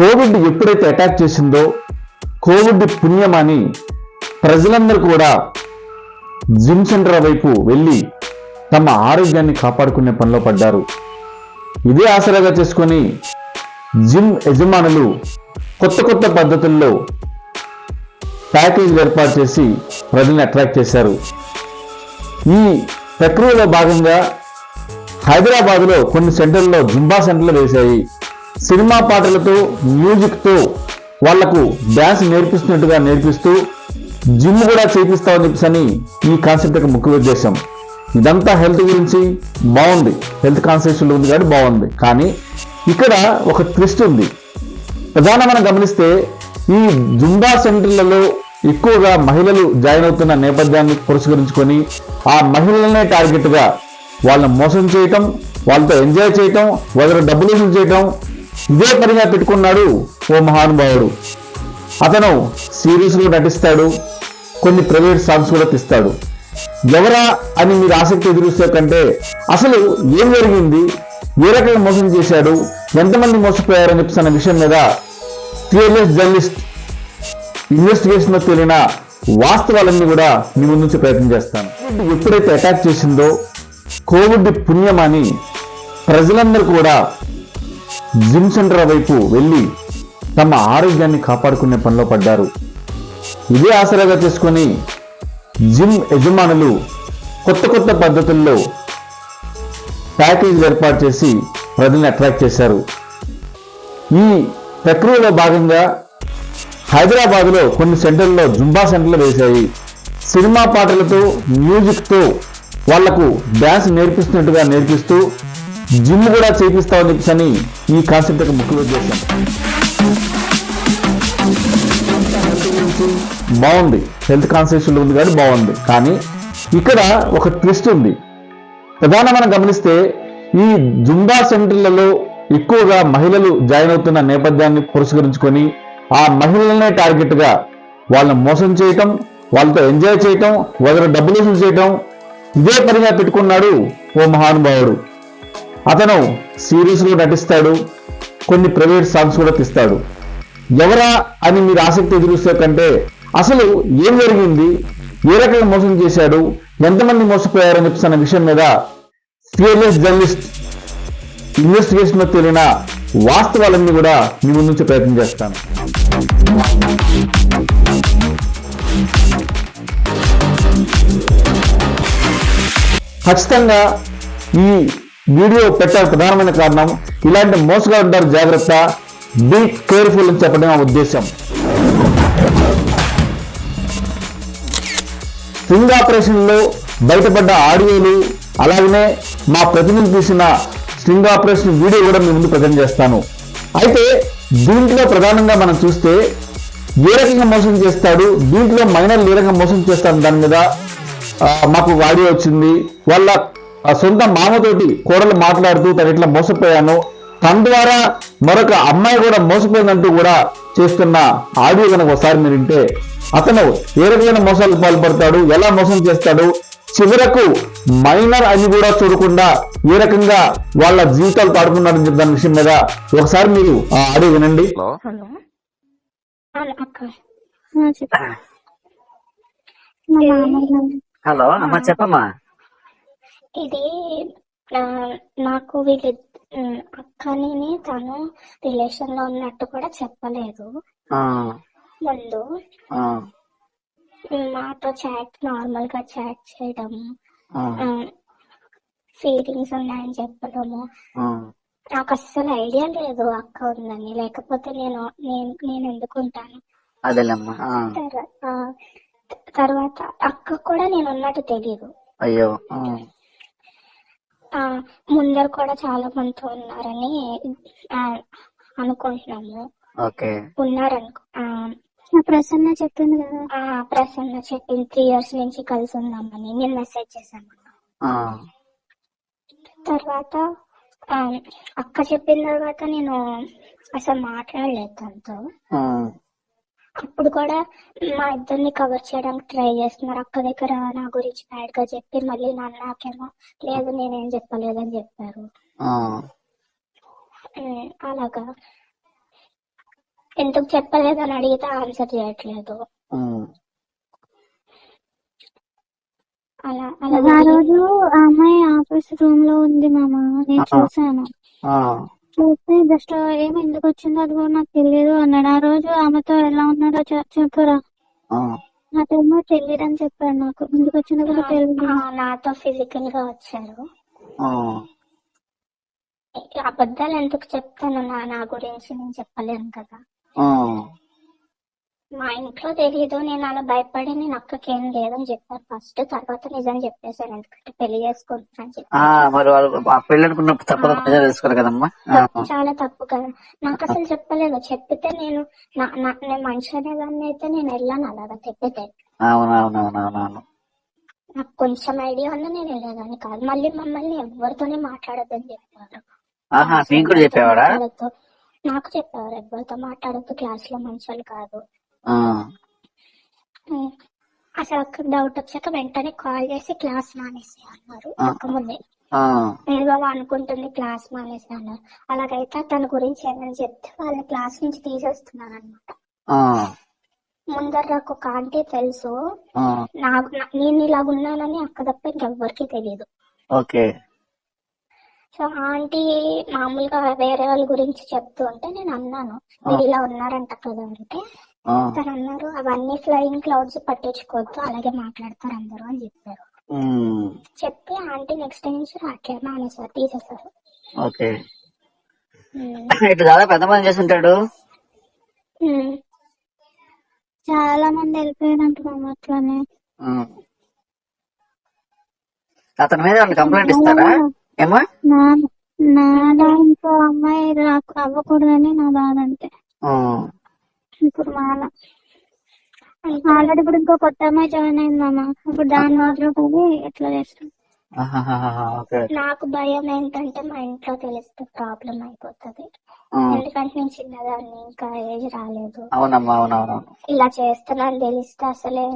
Covid ఎప్పుడైతే attack చేసిందో Covid పుణ్యమని ప్రజలందరూ కూడా జిమ్ సెంటర్ వైపు వెళ్ళి తమ ఆరోగ్యాన్ని కాపాడుకునే పనిలో పడ్డారు. ఇదే ఆసరాగా చేసుకొని జిమ్ యజమానులు కొత్త కొత్త పద్ధతుల్లో ప్యాకేజ్ ఏర్పాటు చేసి ప్రజల్ని అట్రాక్ట్ చేశారు. ఈ ప్రక్రియలో భాగంగా హైదరాబాద్లో కొన్ని సెంటర్లో జుంబా సెంటర్లు వేశాయి. సినిమా పాటలతో మ్యూజిక్తో వాళ్ళకు డ్యాన్స్ నేర్పిస్తున్నట్టుగా నేర్పిస్తూ జిమ్ కూడా చేపిస్తామని చెప్పేసి అని ఈ కాన్సెప్ట్ యొక్క ముఖ్య ఉద్దేశం. ఇదంతా హెల్త్ గురించి బాగుంది. హెల్త్ కాన్సెప్ట్ ఉంది కాబట్టి బాగుంది. కానీ ఇక్కడ ఒక ట్విస్ట్ ఉంది. ప్రధాన మనం గమనిస్తే ఈ జుంబా సెంటర్లలో ఎక్కువగా మహిళలు జాయిన్ అవుతున్న నేపథ్యాన్ని పురస్కరించుకొని ఆ మహిళలనే టార్గెట్గా వాళ్ళని మోసం చేయటం వాళ్ళతో ఎంజాయ్ చేయటం వాళ్ళ డబ్బులు చేయటం ఇదే పనిగా పెట్టుకున్నాడు ఓ మహానుభావుడు. అతను సిరీస్లో నటిస్తాడు కొన్ని ప్రైవేట్ సాంగ్స్ కూడా తీస్తాడు. ఎవరా అని మీరు ఆసక్తి ఎదురుస్తే కంటే అసలు ఏం జరిగింది ఏ రకంగా మోసం చేశాడు ఎంతమంది మోసపోయారని చెప్పిన అన్న విషయం మీద ఫియర్లెస్ జర్నలిస్ట్ ఇన్వెస్టిగేషన్లో తేలిన వాస్తవాలన్నీ కూడా మీ ముందు నుంచి ప్రయత్నం చేస్తాను. ఎప్పుడైతే అటాక్ చేసిందో కోవిడ్ పుణ్యమని ప్రజలందరూ కూడా జిమ్ సెంటర్ వైపు వెళ్ళి తమ ఆరోగ్యాన్ని కాపాడుకునే పనిలో పడ్డారు. ఇదే ఆసరాగా చేసుకొని జిమ్ యజమానులు కొత్త కొత్త పద్ధతుల్లో ప్యాకేజ్ ఏర్పాటు చేసి ప్రజల్ని అట్రాక్ట్ చేశారు. ఈ ప్రక్రియలో భాగంగా హైదరాబాద్లో కొన్ని సెంటర్లో జుంబా సెంటర్లు వేశాయి. సినిమా పాటలతో మ్యూజిక్తో వాళ్ళకు డ్యాన్స్ నేర్పిస్తున్నట్టుగా నేర్పిస్తూ జిమ్ కూడా చేపిస్తామని చెప్పేసి అని ఈ కాన్సెప్ట్ యొక్క ముఖ్య ఉద్దేశం బాగుంది. హెల్త్ కాన్సెప్షన్ ఉంది కానీ బాగుంది. కానీ ఇక్కడ ఒక ట్విస్ట్ ఉంది. ప్రధాన మనం గమనిస్తే ఈ జుంబా సెంటర్లలో ఎక్కువగా మహిళలు జాయిన్ అవుతున్న నేపథ్యాన్ని పురస్కరించుకొని ఆ మహిళలనే టార్గెట్గా వాళ్ళని మోసం చేయటం వాళ్ళతో ఎంజాయ్ చేయటం వాళ్ళ డబ్బులు చేయటం ఇదే పనిగా పెట్టుకున్నాడు ఓ మహానుభావుడు. అతను సీరియస్గా నటిస్తాడు కొన్ని ప్రైవేట్ సాంగ్స్ కూడా తీస్తాడు. ఎవరా అని మీరు ఆసక్తి ఎదురుస్తే కంటే అసలు ఏం జరిగింది ఏ రకంగా మోసం చేశాడు ఎంతమంది మోసపోయారని చెప్తున్న విషయం మీద ఫియర్లెస్ జర్నలిస్ట్ ఇన్వెస్టిగేషన్లో తేలిన వాస్తవాలన్నీ కూడా మీ ముందు నుంచి ప్రయత్నం చేస్తాను. ఖచ్చితంగా ఈ వీడియో పెట్టాల ప్రధానమైన కారణం ఇలాంటి మోసగారు జాగ్రత్త. బీ కేర్ఫుల్ అని చెప్పడం నా ఉద్దేశం. స్ట్రింగ్ ఆపరేషన్లో బయటపడ్డ ఆడియోలు అలాగనే మా ప్రతినిధి తీసిన స్ట్రింగ్ ఆపరేషన్ వీడియో కూడా మీ ముందు ప్రజెంట్ చేస్తాను. అయితే దీంట్లో ప్రధానంగా మనం చూస్తే ఏ రకంగా మోసం చేస్తాడు దీంట్లో మైనర్లు ఏ రకంగా మోసం చేస్తాడు దాని మీద మాకు ఆడియో వచ్చింది. వాళ్ళ ఆ, సొంత మామతోటి కోడలు మాట్లాడుతూ తను ఇట్లా మోసపోయాను తన ద్వారా మరొక అమ్మాయి కూడా మోసపోయిందంటూ కూడా చేస్తున్న ఆడియో కనుక ఒకసారి మీరు వింటే అతను ఏ రకమైన మోసాలు పాల్పడతాడు ఎలా మోసం చేస్తాడు చివరకు మైనర్ అని కూడా చూడకుండా ఏ రకంగా వాళ్ళ జీవితాలు పాడుకున్నారని చెప్పి దాని విషయం మీద ఒకసారి మీరు ఆ ఆడియో వినండి. హలో అమ్మా చెప్పమ్మా. ఇది నాకు వీళ్ళ అక్కని తను రిలేషన్లో ఉన్నట్టు కూడా చెప్పలేదు. ముందు మాతో చాట్ నార్మల్గా చాట్ చేయడం ఫీలింగ్స్ ఉన్నాయని చెప్పడము. నాకు అస్సలు ఐడియా లేదు అక్క ఉందని. లేకపోతే నేను నేను ఎందుకు ఉంటాను? తర్వాత అక్క కూడా నేను ఉన్నట్టు తెలియదు అయ్యో ముందర కూడా చాలా మంది ఉన్నారని ఆ, అనుకుంటున్నాము. ఓకే. ఉన్నారనుకో ఆ, నా ప్రసన్న చెప్పింది కదా. ఆ ప్రసన్న చెప్పింది. త్రీ ఇయర్స్ నుంచి కలిసి ఉన్నామని నేను మెసేజ్ చేశాను. ఆ, తర్వాత ఆ, అక్క చెప్పిన తర్వాత నేను అసలు మాట్లాడలేదు తనతో. ఆ, అప్పుడు కూడా మా ఇద్దరిని కవర్ చేయడానికి ట్రై చేస్తున్నారు. అక్క దగ్గర నా గురించి బ్యాడ్గా చెప్పి మళ్ళీ నాన్న నాకేమో లేదు నేనేం చెప్పలేదని చెప్పారు. అలాగా. ఎందుకు చెప్పలేదని అడిగితే ఆన్సర్ చేయట్లేదు. అలా అలా ఆ రోజు ఆ అమ్మాయి ఆఫీస్ రూమ్లో ఉంది మామ. నేను. చూసాను ఆ, చూస్తే జస్ట్ ఏమి ఎందుకు వచ్చిందో అది కూడా నాకు తెలియదు అన్నాడు. ఆ రోజు ఆమెతో ఎలా ఉన్నాడో చెప్పురా? ఆ, నాకేమో తెలియదు అని చెప్పాడు నాకు. ఎందుకు వచ్చిందో కూడా తెలియదు. ఆ, నాతో ఫిజికల్గా వచ్చారు. ఆ, అబద్ధాలు ఎందుకు చెప్తాను నా నా గురించి నేను చెప్పలేను కదా. ఆ. మా ఇంట్లో తెలియదు నేను అలా భయపడి నేను అక్కకి లేదని చెప్పాను. ఫస్ట్ తర్వాత నిజం చెప్పేశాను ఎందుకంటే పెళ్ళి చేసుకుంటున్నాను చెప్పి ఆ, మరి వాళ్ళు ఆ పెళ్ళి అనుకున్నప్పుడు తప్పదు ప్రజలు తెలుసుకోరు కదమ్మా? ఆ, తప్పు చాలా తప్పు కదా. నాకు అసలు చెప్పలేదు. చెప్పితే నేను నా నా- నేను మంచి అనేదాన్ని అయితే నేను వెళ్ళాను అలాగా చెప్పితే అవును అవును అవును అవును అవును నాకు కొంచెం ఐడియా ఉన్నా నేను వెళ్ళేదాన్ని కాదు. మళ్ళీ మమ్మల్ని ఎవరితోనే మాట్లాడొద్దని చెప్పారు. ఆహా నీకు కూడా చెప్పేవాడా? మాట్లాడొద్దు. నాకు చెప్పేవారు ఎవరితో మాట్లాడొద్దు? క్లాస్లో మంచి వాళ్ళు కాదు. అసలు ఒక డౌట్ వచ్చాక వెంటనే కాల్ చేసి క్లాస్ మానేసి అన్నారు. ముందే. ఆ, ఏదో అనుకుంటుంది క్లాస్ మానేసి అన్నారు. అలాగైతే తన గురించి ఏమైనా చెప్తే వాళ్ళ క్లాస్ నుంచి తీసేస్తున్నాను అనమాట ముందర నాకు ఒక ఆంటీ తెలుసు. నాకు నేను ఇలాగ ఉన్నానని అక్క తప్ప ఇంకెవ్వరికి తెలియదు ఓకే. సో ఆంటీ మామూలుగా వేరే వాళ్ళ గురించి చెప్తూ ఉంటే నేను అన్నాను. మీరు ఇలా ఉన్నారంట కదా అంటే తను అన్నారు అవన్నీ ఫ్లయింగ్ క్లౌడ్స్ పట్టించుకోవద్దు అలాగే మాట్లాడతారు అందరూ అని చెప్పారు. చెప్పి ఆంటీ నెక్స్ట్ డే నుంచి రావట్లేదు మానేసారు తీసేశారు. ఓకే. ఉమ్. ఇట్లా దాదాపు ఎంతమంది చేసి ఉంటాడు ఉమ్. చాలా మంది వెళ్ళిపోయారంట మామ అట్లానే. అతని మీద వాళ్ళు కంప్లైంట్ ఇస్తారా? ఏమా నా ఇంకో అమ్మాయి రాకు అవ్వకూడదని నా బాధ అంతే. ఉమ్, ఇప్పుడు మాల ఆల్రెడీ ఇప్పుడు ఇంకో కొత్త అమ్మాయి జాయిన్ అయింది మామ. ఇప్పుడు దాని వదిలిపోయి ఎట్లా చేస్తాం నాకు భయం ఏంటంటే మా ఇంట్లో తెలిస్తే ప్రాబ్లం అయిపోతుంది. ఎందుకంటే నేను చిన్నదాన్ని ఇంకా ఏజ్ రాలేదు. అవునమ్మా అవునవునవును ఇలా చేస్తున్నాను తెలిస్తే అసలే.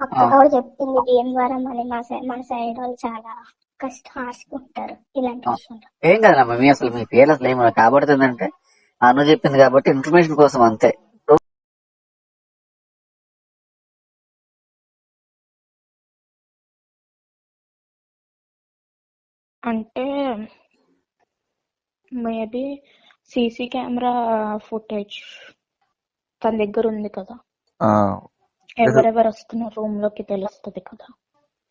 అక్కడ కూడా చెప్పింది భీమవరం అని? మా మన సైడ్ వాళ్ళు చాలా కష్టం ఆసుకుంటారు ఇలాంటి విషయంలో. ఏం కదమ్మా మీ అసలు మీ పేరు అసలు ఏమో కాబడుతుందంటే అను చెప్పింది కాబట్టి ఇన్ఫర్మేషన్ కోసం అంతే. అంటే మేబీ సీసీ కెమెరా ఫుటేజ్ తన దగ్గర ఉంది కదా. ఆ, ఎవరెవరు వస్తున్నారు? రూమ్లోకి తెలుస్తుంది కదా.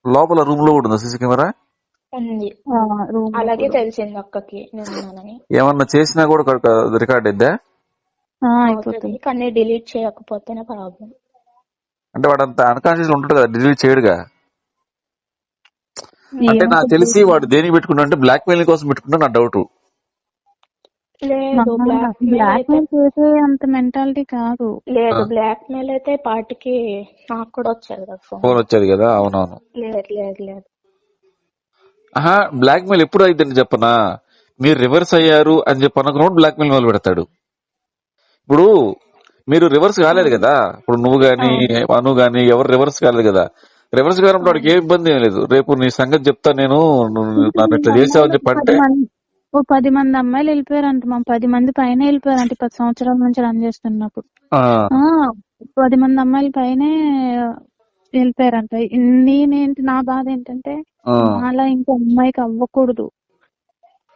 లోపల రూమ్లో కూడా ఉందా సీసీ కెమెరా? ఉంది. అలాగే తెలిసింది అక్కకి నేను ఉన్నానని ఏమన్నా చేసినా కూడా రికార్డ్ అయిద్దా? అవుతుంది. కానీ డిలీట్ చేయకపోతేనే ప్రాబ్లం. అంటే వాడు అంత అన్కాన్షియస్ ఉంటాడు కదా డిలీట్ చేయడుగా? అంటే నాకు తెలిసి వాడు దేనికి పెట్టుకుంటా అంటే బ్లాక్ మెయిల్ కోసం పెట్టుకుంటా నా డౌట్. లేదు బ్లాక్ మెయిల్ చేసే అంత మెంటాలిటీ కాదు. లేదు బ్లాక్ మెయిల్ అయితే పాటికి నాకు కూడా వచ్చేది కదా ఫోన్ వచ్చేది కదా అవునవును. లేదు లేదు లేదు. ఆహా బ్లాక్ మెయిల్ ఎప్పుడు అయిద్దని చెప్పనా? మీరు రివర్స్ అయ్యారు అని చెప్పి అనుకున్నప్పుడు బ్లాక్ మెయిల్ మొదలు పెడతాడు. ఇప్పుడు మీరు రివర్స్ కాలేదు కదా. ఇప్పుడు నువ్వు గాని అను గాని ఎవరు రివర్స్ కాలేదు కదా. రివర్స్ కానప్పుడు వాడికి ఏ ఇబ్బంది ఏం లేదు. రేపు నీ సంగతి చెప్తా నేను నన్ను ఇట్లా చేసావని చెప్పి అంటే ఓ పది మంది అమ్మాయిలు వెళ్ళిపోయారంట మా పది మంది పైన వెళ్ళిపోయారంట పది సంవత్సరాల నుంచి రన్ చేస్తున్నప్పుడు. పది మంది అమ్మాయిల పైనే వెళ్ళిపోయారంట నేనేంటి నా బాధ ఏంటంటే ఆ. అలా ఇంకో అమ్మాయికి అవ్వకూడదు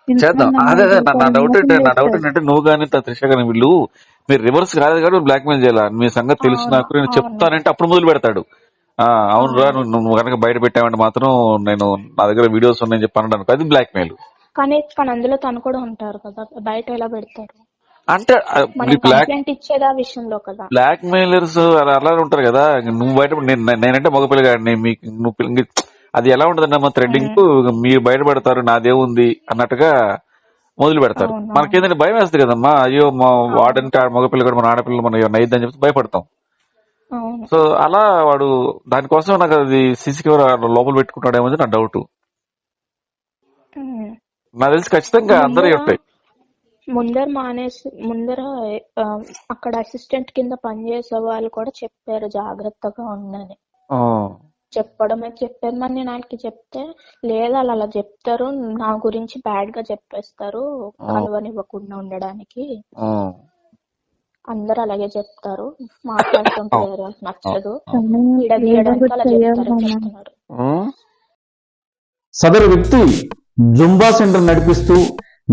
చేద్దాం అదే అదే నా- నా డౌట్ మోసం ఏంటంటే నా డౌట్ చేస్తారు. ఏంటంటే నువ్వు కానీ త్రిష కానీ వీళ్ళు మీరు రివర్స్ కాలేదు కాబట్టి బ్లాక్ మెయిల్ చేయాలి మీ సంగతి తెలుసు అవును, నాకు నేను అవును. చెప్తానంటే అప్పుడు మొదలు పెడతాడు ఆ అవును రా నువ్వు నువ్వు కనుక బయట పెట్టావంటే మాత్రం నేను నా దగ్గర వీడియోస్ ఉన్నాయని చెప్పి అనడానికి అది బ్లాక్ మెయిల్ కానీ కానీ అందులో తను కూడా ఉంటారు కదా బయట ఎలా పెడతారు అంటే ఇచ్చేది విషయంలో కదా? బ్లాక్ మెయిలర్స్ అలా అలా ఉంటారు కదా. నువ్వు బయట నేను నేనంటే మగ పిల్లగాడిని మీకు నువ్వు అది ఎలా ఉంటదంటే మా థ్రెడ్డింగ్ మీరు బయట పెడతారు నాదే ఉంది అన్నట్టుగా మొదలు పెడతారు. మనకేంటంటే భయం వేస్తుంది కదమ్మా. అయ్యో మా వాడంటే పిల్లగాడు మన ఆడపిల్ల మన ఏమన్నా అయ్యిద్దని చెప్పి భయపడతాం. సో అలా వాడు దానికోసం నాకు అది సీసీ కెమెరా లోపల పెట్టుకుంటాడేమో నా డౌట్. నాకు తెలిసి ఖచ్చితంగా అందరూ ఉంటాయి ముందర మానేసి ముందర అక్కడ అసిస్టెంట్ కింద పనిచేసే వాళ్ళు కూడా చెప్పారు జాగ్రత్తగా ఉండని ఆ, చెప్పడమే చెప్పారు. మరి నేను ఆయనకి చెప్తే లేదు వాళ్ళు అలా చెప్తారు. నా గురించి బ్యాడ్గా చెప్పేస్తారు కలవనివ్వకుండా ఉండడానికి. ఆ. అందరూ అలాగే చెప్తారు. మాట్లాడుతుంటే వేరే వాళ్ళకి నచ్చదు. అలా? సదరు వ్యక్తి జుంబా సెంటర్ నడిపిస్తూ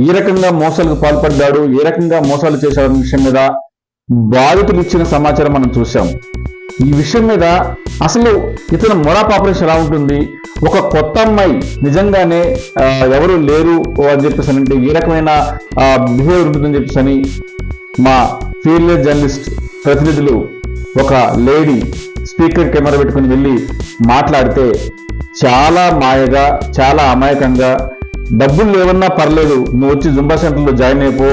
ఏ రకంగా మోసాలకు పాల్పడ్డాడు ఏ రకంగా మోసాలు చేశాడన్న విషయం మీద బాధితులు ఇచ్చిన సమాచారం మనం చూసాం ఈ విషయం మీద అసలు ఇతను మొరా ఆపరేషన్ ఎలా ఉంటుంది? ఒక కొత్త అమ్మాయి నిజంగానే ఎవరు లేరు అని చెప్పేసి అంటే ఏ రకమైన బిహేవియర్ ఉంటుందని చెప్పేసి అని మా ఫీల్డ్ జర్నలిస్ట్ ప్రతినిధులు ఒక లేడీ స్పీకర్ కెమెరా పెట్టుకుని వెళ్ళి మాట్లాడితే చాలా మాయగా చాలా అమాయకంగా డబ్బులు లేవన్నా పర్లేదు నువ్వు వచ్చి జుంబా సెంటర్లో జాయిన్ అయిపో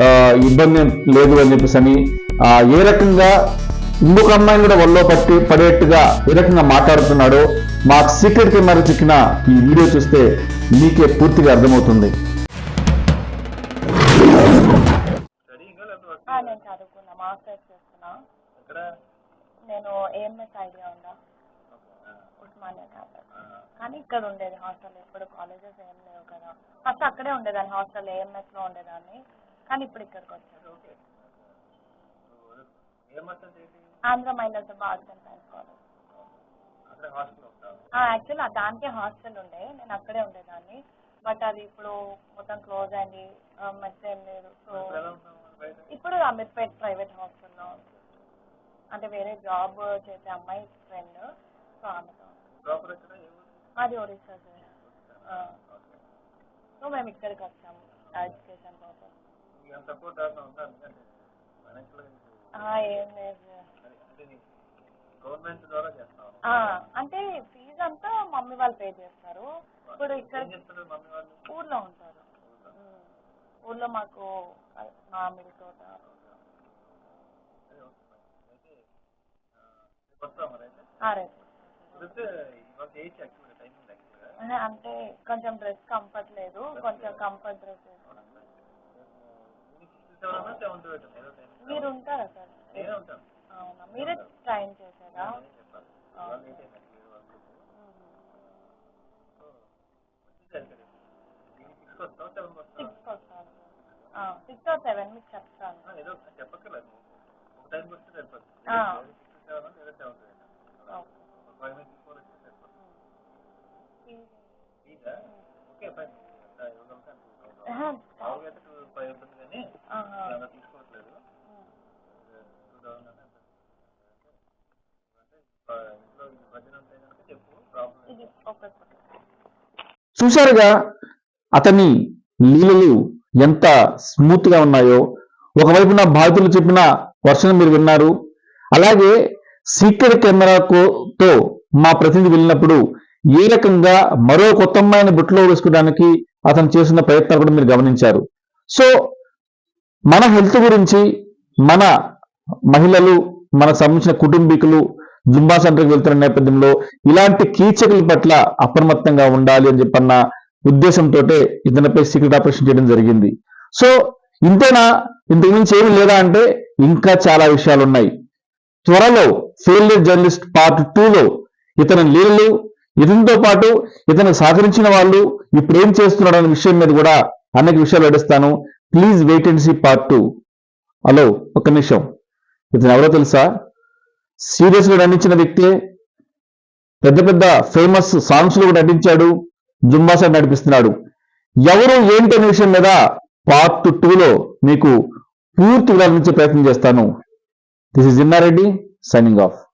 ఆ, ఇబ్బంది లేదు అని చెప్పేసి అని ఆ, ఏ రకంగా ఇంకొక అమ్మాయిని కూడా ఒళ్ళో పట్టి పడేట్టుగా ఏ రకంగా మాట్లాడుతున్నాడో మాకు సీక్రెట్ కెమెరా చిక్కిన ఈ వీడియో చూస్తే మీకే పూర్తిగా అర్థమవుతుంది. నేను ఏఎంఎస్ ఐడియా ఉందా? ఉస్మానియా కానీ ఇక్కడ ఉండేది హాస్టల్. ఇప్పుడు కాలేజెస్ ఏం లేవు కదా. ఫస్ట్ అక్కడే ఉండేదాన్ని హాస్టల్ ఏఎంఎస్లో ఉండేదాన్ని. కానీ ఇప్పుడు ఇక్కడికి వచ్చాను Andhra and science college. Actual దానికే హాస్టల్ ఉండే. నేను అక్కడే ఉండేదాన్ని. బట్ అది ఇప్పుడు మొత్తం క్లోజ్ అయింది. మెస్ ఏం లేదు. సో ఇప్పుడు అమీర్పేట్ ప్రైవేట్ హాస్టల్లో అంటే వేరే జాబ్ చేసే అమ్మాయి ఫ్రెండ్. సో ఆమెతో అది ఒరిస్సా సార్ సో మేము ఇక్కడికి వచ్చాము. ఎడ్యుకేషన్ కోసం ఏం లేదు. అంటే ఫీజు అంతా మమ్మీ వాళ్ళు పే చేస్తారు. ఇప్పుడు ఇక్కడ ఊర్లో ఉంటారు. ఊర్లో. మాకు మామిడి తోట. రేపు అంటే కొంచెం డ్రెస్ కంఫర్ట్ లేదు కొంచెం కంఫర్ట్ డ్రెస్ మీరు ఉంటారా సార్? అవునా? మీరే ట్రైన్ చేశారా? సిక్స్ వస్తాను సిక్స్ ఆర్ సెవెన్ మీకు చెప్తాను ఆ. ఓకే. ఆహా. ఆహా. ఇది ఓకే చూశారుగా అతని లీలలు ఎంత స్మూత్గా ఉన్నాయో. ఒకవైపున బాధితులు చెప్పిన వర్షం మీరు విన్నారు. అలాగే సీక్రెట్ కెమెరాతో మా ప్రతినిధి వెళ్ళినప్పుడు ఏ రకంగా మరో కొత్త అమ్మాయిని బుట్టలో వేసుకోవడానికి అతను చేస్తున్న ప్రయత్నాలు కూడా మీరు గమనించారు. సో మన హెల్త్ గురించి మన మహిళలు మనకు సంబంధించిన కుటుంబీకులు జుంబా సెంటర్కి వెళ్తున్న నేపథ్యంలో ఇలాంటి కీచకుల పట్ల అప్రమత్తంగా ఉండాలి అని చెప్పన్న ఉద్దేశంతో ఇతనిపై సీక్రెట్ ఆపరేషన్ చేయడం జరిగింది. సో ఇంతేనా? ఇంతకు మించి ఏమి లేదా అంటే ఇంకా చాలా విషయాలు ఉన్నాయి త్వరలో ఫీల్డ్ జర్నలిస్ట్ పార్ట్ టూలో ఇతని లీలలు ఇతనితో పాటు ఇతను సహకరించిన వాళ్ళు ఇప్పుడు ఏం చేస్తున్నాడు అనే విషయం మీద కూడా అనేక విషయాలు అడుస్తాను please wait and see part two hello ఒక్క నిమిషం. ఇతను ఎవరో తెలుసా? సీరియస్గా నటించిన వ్యక్తే పెద్ద పెద్ద ఫేమస్ సాంగ్స్లో కూడా నటించాడు జుంబాసా నడిపిస్తున్నాడు. ఎవరు ఏంటి అనే విషయం మీద పార్ట్ టూలో మీకు పూర్తి వివరాలు ప్రయత్నం చేస్తాను. This is Jinnareddy signing off